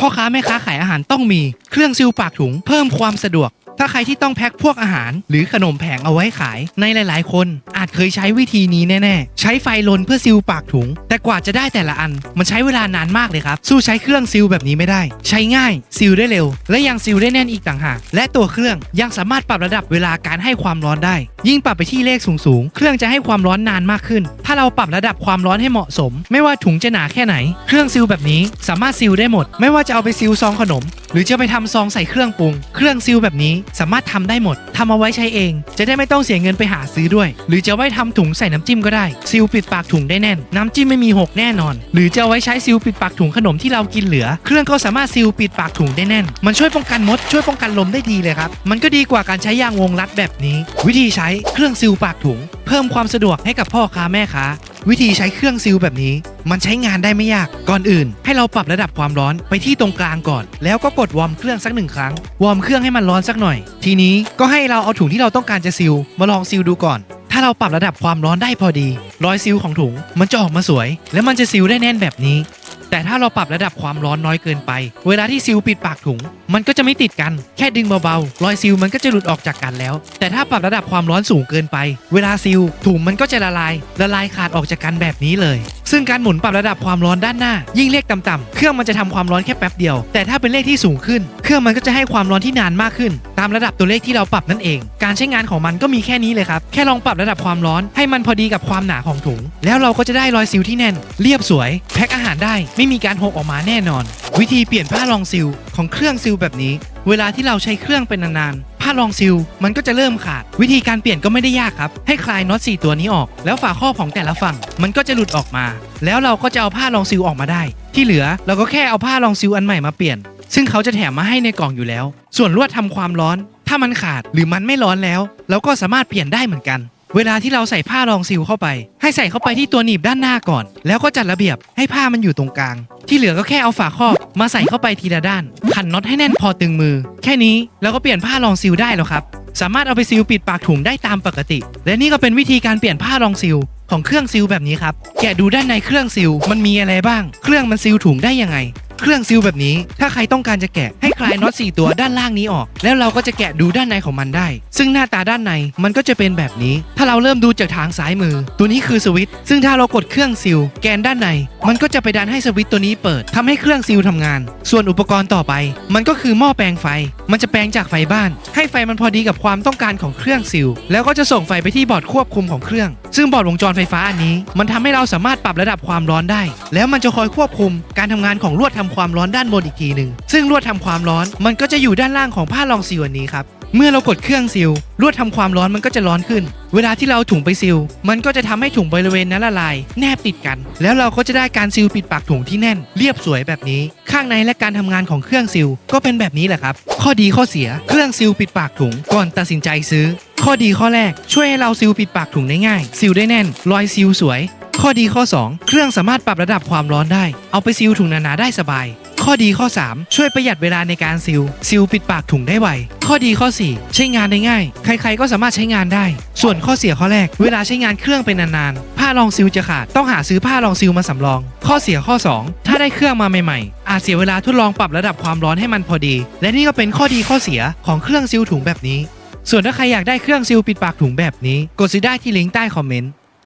พ่อค้าแม่ค้าขายอาหารต้องมีเครื่องซิลปากถุง เพิ่มความสะดวก ถ้าใครที่ต้องแพ็คพวกอาหาร หรือขนมแผงเอาไว้ขาย ในหลาย ๆ คน อาจเคยใช้วิธีนี้แน่ๆ ใช้ไฟลนเพื่อซิลปากถุง แต่กว่าจะได้แต่ละอัน มันใช้เวลานานมากเลยครับ สู้ใช้เครื่องซิลแบบนี้ไม่ได้ ใช้ง่าย ซิลได้เร็ว และยังซิลได้แน่นอีกต่างหาก และตัวเครื่องยังสามารถปรับระดับเวลาการให้ความร้อนได้ ยิ่งปรับไปที่เลขสูง ๆ เครื่องจะให้ความร้อนนานมากขึ้น ถ้าเราปรับระดับความร้อนให้เหมาะสม ไม่ว่าถุงจะหนาแค่ไหน เครื่องซิลแบบนี้สามารถซิลได้หมด ไม่ว่าจะเอาไปซิลซองขนม หรือจะไปทำซองใส่เครื่องปรุง เครื่องซิลแบบนี้สามารถทำได้หมดทำเอาไว้ใช้เอง จะได้ไม่ต้องเสียเงินไปหาซื้อด้วย หรือจะไว้ทำถุงใส่น้ำจิ้มก็ได้ ซิลปิดปากถุงได้แน่น น้ำจิ้มไม่มีหกแน่นอน หรือจะเอาไว้ใช้ซิลปิดปากถุงขนมที่เรากินเหลือ เครื่องก็สามารถซิลปิดปากถุงได้แน่น มันช่วยป้องกันมด ช่วยป้องกันลมได้ดีเลยครับ มันก็ดีกว่าการใช้ยางวงรัดแบบนี้ วิธีใช้เครื่องซิลปากถุง เพิ่มความสะดวกให้กับพ่อค้าแม่ค้า วิธีใช้เครื่องซิลแบบนี้ มันใช้งานได้ไม่ยาก ก่อนอื่น ให้เราปรับระดับความร้อนไปที่ตรงกลางก่อน แล้วก็กดวอร์มเครื่องสักหนึ่งครั้ง วอร์มเครื่องให้มันร้อนสักหน่อย ทีนี้ก็ให้เราเอาถุงที่เราต้องการจะซิลมาลองซิลดูก่อน ถ้าเราปรับระดับความร้อนได้พอดี รอยซิลของถุงมันจะออกมาสวย และมันจะซิลได้แน่นแบบนี้ แต่ถ้าเราปรับระดับความร้อนน้อยเกินไป เวลาที่ซิลปิดปากถุง มันก็จะไม่ติดกัน แค่ดึงเบาๆรอยซิลมันก็จะหลุดออกจากกันแล้ว แต่ถ้าปรับระดับความร้อนสูงเกินไป เวลาซิลถุงมันก็จะละลาย ละลายขาดออกจากกันแบบนี้เลย ซึ่งการหมุนปรับระดับความร้อนด้านหน้า ยิ่งเลขต่ำๆเครื่องมันจะทำความร้อนแค่แป๊บเดียว แต่ถ้าเป็นเลขที่สูงขึ้น เครื่องมันก็จะให้ความร้อนที่นานมากขึ้น ตามระดับตัวเลขที่เราปรับนั่นเอง การใช้งานของมันก็มีแค่นี้เลยครับแค่ลองปรับระดับความร้อนให้มันพอดีกับความหนาของถุง แล้วเราก็จะได้รอยซิลที่แน่น เรียบสวย แพ็คอาหารได้ไม่มีการหกออกมาแน่นอน วิธีเปลี่ยนผ้ารองซิลของเครื่องซิลแบบนี้ เวลาที่เราใช้เครื่องเป็นนานๆผ้ารองซิลมันก็จะเริ่มขาด วิธีการเปลี่ยนก็ไม่ได้ยากครับ ให้คลายน็อต4ตัวนี้ออก แล้วฝาครอบของแต่ละฝั่งมันก็จะหลุดออกมา แล้วเราก็จะเอาผ้ารองซิลออกมาได้ ที่เหลือเราก็แค่เอาผ้ารองซิลอันใหม่มาเปลี่ยน ซึ่งเขาจะแถมมาให้ในกล่องอยู่แล้ว ส่วนลวดทำความร้อน ถ้ามันขาดหรือมันไม่ร้อนแล้วเราก็สามารถเปลี่ยนได้เหมือนกัน เวลาที่เราใส่ผ้ารองซิลเข้าไป ให้ใส่เข้าไปที่ตัวหนีบด้านหน้าก่อน แล้วก็จัดระเบียบให้ผ้ามันอยู่ตรงกลาง ที่เหลือก็แค่เอาฝาครอบมาใส่เข้าไปทีละด้าน ขันน็อตให้แน่นพอตึงมือ แค่นี้เราก็เปลี่ยนผ้ารองซิลได้แล้วครับ สามารถเอาไปซิลปิดปากถุงได้ตามปกติ และนี่ก็เป็นวิธีการเปลี่ยนผ้ารองซิลของเครื่องซิลแบบนี้ครับ แกะดูด้านในเครื่องซิลมันมีอะไรบ้าง เครื่องมันซิลถุงได้ยังไง เครื่องซิลแบบนี้ ถ้าใครต้องการจะแกะให้คลายน็อต4ตัวด้านล่างนี้ออก แล้วเราก็จะแกะดูด้านในของมันได้ ซึ่งหน้าตาด้านในมันก็จะเป็นแบบนี้ ถ้าเราเริ่มดูจากทางซ้ายมือ ตัวนี้คือสวิตช์ซึ่งถ้าเรากดเครื่องซิลแกนด้านใน มันก็จะไปดันให้สวิตช์ตัวนี้เปิดทำให้เครื่องซิลทำงาน ส่วนอุปกรณ์ต่อไป มันก็คือหม้อแปลงไฟ มันจะแปลงจากไฟบ้าน ให้ไฟมันพอดีกับความต้องการของเครื่องซิลแล้วก็จะส่งไฟไปที่บอร์ดควบคุมของเครื่อง ซึ่งบอร์ดวงจรไฟฟ้าอันนี้ มันทำให้เราสามารถปรับระดับความร้อนได้ แล้วมันจะคอยควบคุมการทำงานของลวดทำความร้อนด้านบนอีกทีหนึ่งซึ่งลวดทำความร้อนมันก็จะอยู่ด้านล่างของผ้ารองซิลอันนี้ครับ เมื่อเรากดเครื่องซิลลวดทำความร้อนมันก็จะร้อนขึ้น เวลาที่เราถุงไปซิล มันก็จะทำให้ถุงบริเวณนั้นละลาย แนบติดกัน แล้วเราก็จะได้การซิลปิดปากถุงที่แน่น เรียบสวยแบบนี้ ข้างในและการทำงานของเครื่องซิลก็เป็นแบบนี้แหละครับ ข้อดีข้อเสีย เครื่องซิลปิดปากถุงก่อนตัดสินใจซื้อ ข้อดีข้อแรก ช่วยให้เราซิลปิดปากถุงได้ง่าย ซิลได้แน่น รอยซิลสวย ข้อดีข้อ 2 เครื่องสามารถปรับระดับความร้อนได้ เอาไปซิลถุงหนาๆได้สบาย ข้อดีข้อ 3 ช่วยประหยัดเวลาในการซิลซิลปิดปากถุงได้ไว ข้อดีข้อ 4 ใช้งานได้ง่าย ใครๆก็สามารถใช้งานได้ ส่วนข้อเสียข้อแรก เวลาใช้งานเครื่องเป็นนานๆผ้ารองซิลจะขาดต้องหาซื้อผ้ารองซิลมาสำรอง ข้อเสียข้อ 2 ถ้าได้เครื่องมาใหม่ๆ อาจเสียเวลาทดลองปรับระดับความร้อนให้มันพอดี และนี่ก็เป็นข้อดีข้อเสียของเครื่องซิลถุงแบบนี้ ส่วนถ้าใครอยากได้เครื่องซิลปิดปากถุงแบบนี้ กดซื้อได้ที่ลิงก์ใต้คอมเมนต์